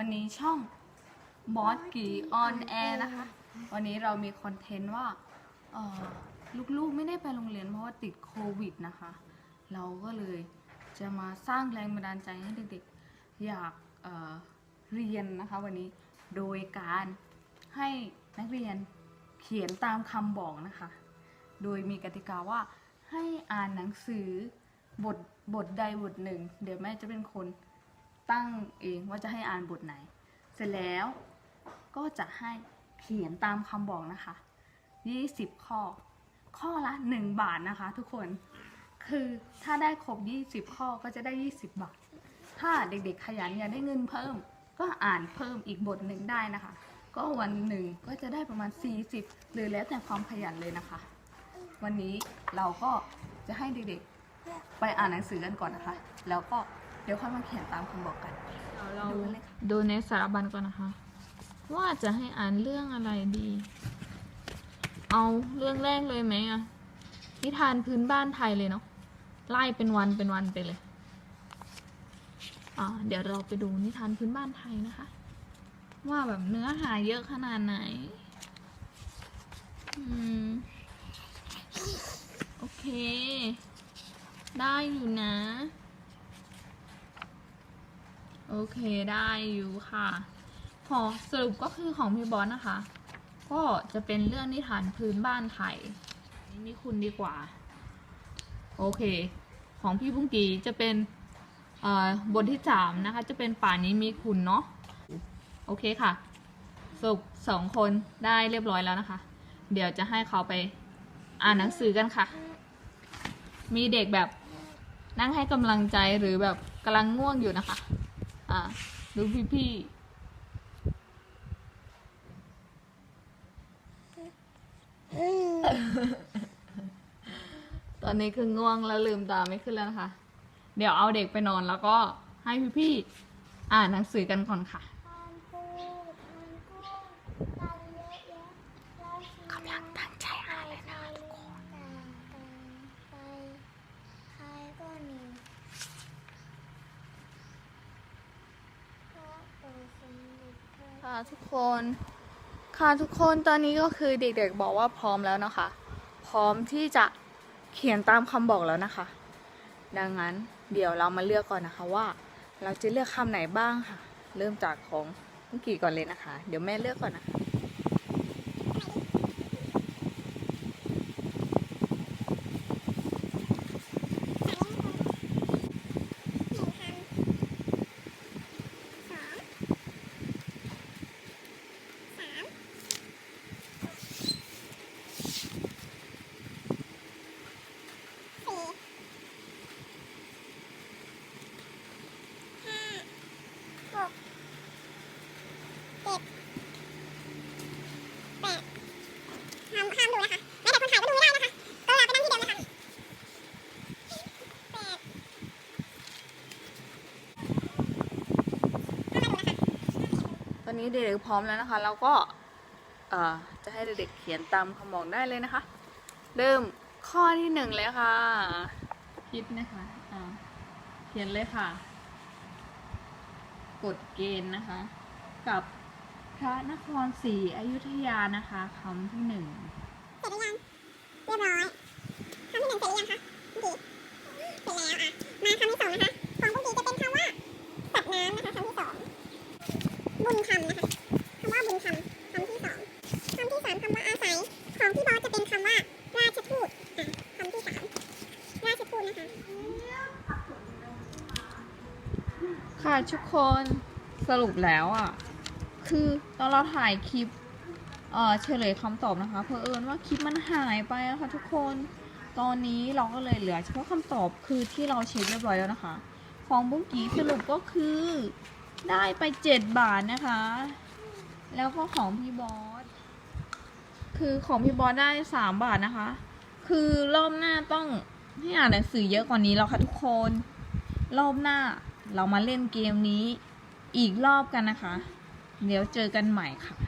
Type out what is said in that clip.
วันนี้ช่องบอสกีออนแอร์นะคะ วันนี้เรามีคอนเทนต์ว่าเออลูกๆไม่ได้ไปโรงเรียนเพราะว่าติดโควิดนะคะ เราก็เลยจะมาสร้างแรงบันดาลใจให้เด็กๆ อยากเเรียนนะคะ วันนี้โดยการให้นักเรียนเขียนตามคำบอกนะคะ โดยมีกติกาว่าให้อ่านหนังสือบทบทใดบทหนึ่ง เดี๋ยวแม่จะเป็นคน ตั้งเองว่าจะให้อ่านบทไหน เสร็จแล้วก็จะให้เขียนตามคำบอกนะคะ20 ข้อ ข้อละ 1 บาทนะคะ ทุกคน คือถ้าได้ครบ 20 ข้อก็จะได้ 20 บาท ถ้าเด็กๆขยันอยากได้เงินเพิ่ม ก็อ่านเพิ่มอีกบทหนึ่งได้นะคะ ก็วันหนึ่งก็จะได้ประมาณ 40 หรือแล้วแต่ความขยันเลยนะคะ วันนี้เราก็จะให้เด็กๆ ไปอ่านหนังสือกันก่อนนะคะ แล้วก็ ดี๋ยวค่อยมาเขียนตามคำบอกกัน เราดูกันเลยค่ะ ดูในสารบัญก่อนนะคะ ว่าจะให้อ่านเรื่องอะไรดี เอาเรื่องแรกเลยไหมอะนิทานพื้นบ้านไทยเลยเนาะไล่เป็นวันเป็นวันไปเลยอ่าเดี๋ยวเราไปดูนิทานพื้นบ้านไทยนะคะ ว่าแบบเนื้อหาเยอะขนาดไหนอืมโอเค ได้อยู่นะ โอเคได้อยู่ค่ะพอสรุปก็คือของพี่บอสนะคะ ก็จะเป็นเรื่องนิทานพื้นบ้านไทยนี่มีคุณดีกว่า โอเค ของพี่บุ้งกีจะเป็นบทที่สามนะคะ จะเป็นป่านี้มีคุณเนาะโอเคค่ะสรุปสองคนได้เรียบร้อยแล้วนะคะ เดี๋ยวจะให้เขาไปอ่านหนังสือกันค่ะ มีเด็กแบบนั่งให้กำลังใจหรือแบบกำลังง่วงอยู่นะคะ อะดูพี่พี่ตอนนี้คือง่วงแล้วลืมตาไม่ขึ้นแล้วนะคะ เดี๋ยวเอาเด็กไปนอนแล้วก็ให้พี่พี่อ่านหนังสือกันก่อนค่ะ กำลังตั้งใจอ่านเลยนะทุกคน ค่ะ ทุกคน ค่ะทุกคนตอนนี้ก็คือเด็กๆบอกว่าพร้อมแล้วนะคะ พร้อมที่จะเขียนตามคำบอกแล้วนะคะ ดังนั้นเดี๋ยวเรามาเลือกก่อนนะคะว่า เราจะเลือกคำไหนบ้างค่ะ เริ่มจากของเมื่อกี้ก่อนเลยนะคะ เดี๋ยวแม่เลือกก่อนนะคะ ห้ามห้ามดูนะคะแม้แต่คนถ่ายก็ดูไม่ได้นะคะต้องเราไปนั่งที่เดิมนะคะแปดห้ามมาดูนะคะ ตอ นนี้เด็กๆพร้อมแล้วนะคะ เราก็เอ่อจะให้เด็กๆเขียนตามคำบอกได้เลยนะคะ เริ่มข้อที่หนึ่งเลยค่ะ คิดนะคะอ่าเขียนเลยค่ะ กฎเกณฑ์นะคะ กับพระนครศรีอยุธยานะคะคำที่หนึ่งเสร็จหรือยังเรียบร้อยคำที่หนึ่งเสร็จหรือยังคะดีเสร็จแล้วอะ มาคำที่สองนะคะ ของบุญดีจะเป็นคำว่าสัตว์น้ำนะคะคำที่สอง บุญคำนะคะคำว่าบุญคำคำที่สองคำที่สามคำว่าอาศัย ของพี่บอสจะเป็นคำว่า ราชทูตอะคำที่สามราชทูตนะคะ ค่ะทุกคนสรุปแล้วอะ คือตอนเราถ่ายคลิปเอ่อเฉลยคำตอบนะคะเพอเอิญว่าคลิปมันหายไปอะค่ะทุกคนตอนนี้เราก็เลยเหลือเฉพาะคำตอบคือที่เราเช็คเรียบร้อยแล้วนะคะ ของบุ้งกี้สรุปก็คือ ได้ไปเจ็ดบาทนะคะ แล้วก็ของพี่บอส คือของพี่บอสได้สามบาทนะคะ คือรอบหน้าต้องให้อ่านหนังสือเยอะกว่านี้แล้วค่ะทุกคน รอบหน้าเรามาเล่นเกมนี้อีกรอบกันนะคะ เดี๋ยวเจอกันใหม่ค่ะ